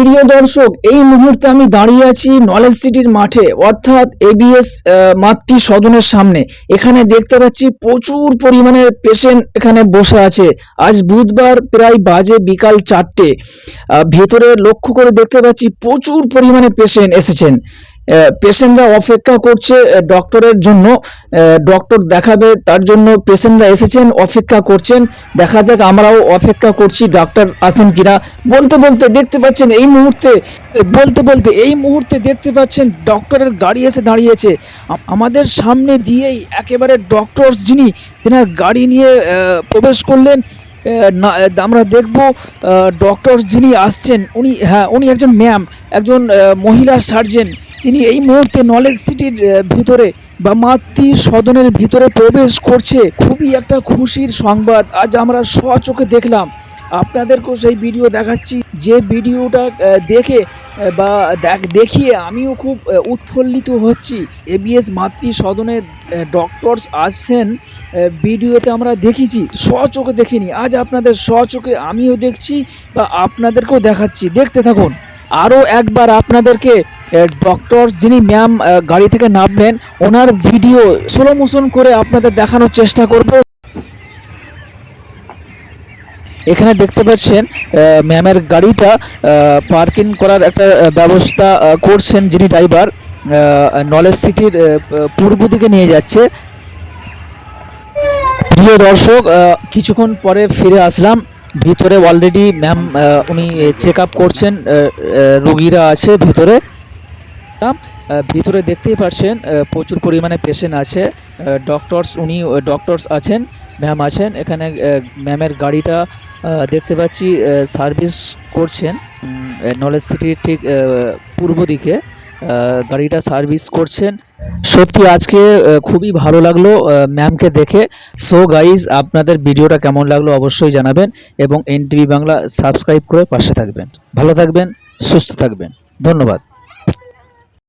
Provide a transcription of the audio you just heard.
প্রিয় দর্শক, এই মুহূর্তে আমি দাঁড়িয়ে আছি নলেজ সিটির মাঠে, অর্থাৎ এবিএস মাতৃ সদনের সামনে। এখানে দেখতে পাচ্ছি প্রচুর পরিমাণে পেশেন্ট এখানে বসে আছে। আজ বুধবার প্রায় বাজে বিকাল চারটে। ভেতরে লক্ষ্য করে দেখতে পাচ্ছি প্রচুর পরিমাণে পেশেন্ট এসেছেন। পেশেন্টরা অপেক্ষা করছে ডক্টরের জন্য। ডক্টর দেখাবে, তার জন্য পেশেন্টরা এসেছেন, অপেক্ষা করছেন। দেখা যাক আমরাও অপেক্ষা করছি ডাক্তার আসেন কিনা। বলতে বলতে দেখতে পাচ্ছেন, এই মুহূর্তে, বলতে বলতে এই মুহূর্তে দেখতে পাচ্ছেন ডক্টরের গাড়ি এসে দাঁড়িয়েছে। আমাদের সামনে দিয়েই একেবারে ডক্টর যিনি, তেনার গাড়ি নিয়ে প্রবেশ করলেন। না আমরা দেখব ডক্টর যিনি আসছেন, উনি হ্যাঁ উনি একজন ম্যাম একজন মহিলা সার্জেন তিনি এই মুহূর্তে নলেজ সিটির ভিতরে বা মাতৃ সদনের ভিতরে প্রবেশ করছে। খুবই একটা খুশির সংবাদ। আজ আমরা স্বচোখে দেখলাম। আপনাদেরকেও সেই ভিডিও দেখাচ্ছি। যে ভিডিওটা দেখে বা দেখ- দেখিয়ে আমিও খুব উৎফুল্লিত হচ্ছি। এবিএস মাতৃ সদনের ডক্টরস আসছেন ভিডিওতে আমরা দেখেছি। স্বচোখে দেখিনি। আজ আপনাদের স্বচোখে আমিও দেখছি বা আপনাদেরকেও দেখাচ্ছি। দেখতে থাকুন। আরও একবার আপনাদেরকে ডক্টর যিনি ম্যাম গাড়ি থেকে নামবেন, ওনার ভিডিও স্লো মোশন করে আপনাদের দেখানোর চেষ্টা করব। এখানে দেখতে পাচ্ছেন ম্যামের গাড়িটা পার্কিং করার একটা ব্যবস্থা করছেন যিনি ড্রাইভার নলেজ সিটির পূর্ব দিকে নিয়ে যাচ্ছে। প্রিয় দর্শক কিছুক্ষণ পরে ফিরে আসলাম। ভিতরে অলরেডি ম্যাম উনি চেক আপ করছেন রুগীরা আছে ভিতরে। ভিতরে দেখতেই পাচ্ছেন প্রচুর পরিমাণে পেশেন্ট আছে। ডক্টরস উনি ডক্টরস আছেন ম্যাম আছেন। এখানে ম্যামের গাড়িটা দেখতে পাচ্ছি সার্ভিস করছেন। নলেজ সিটির ঠিক পূর্ব দিকে গাড়িটা সার্ভিস করছেন। সত্যি আজকে খুবই ভালো লাগল ম্যামকে দেখে। সো গাইজ আপনাদের ভিডিওটা কেমন লাগল অবশ্যই জানাবেন এবং এনটিভি বাংলা সাবস্ক্রাইব করে পাশে থাকবেন। ভালো থাকবেন, সুস্থ থাকবেন। ধন্যবাদ।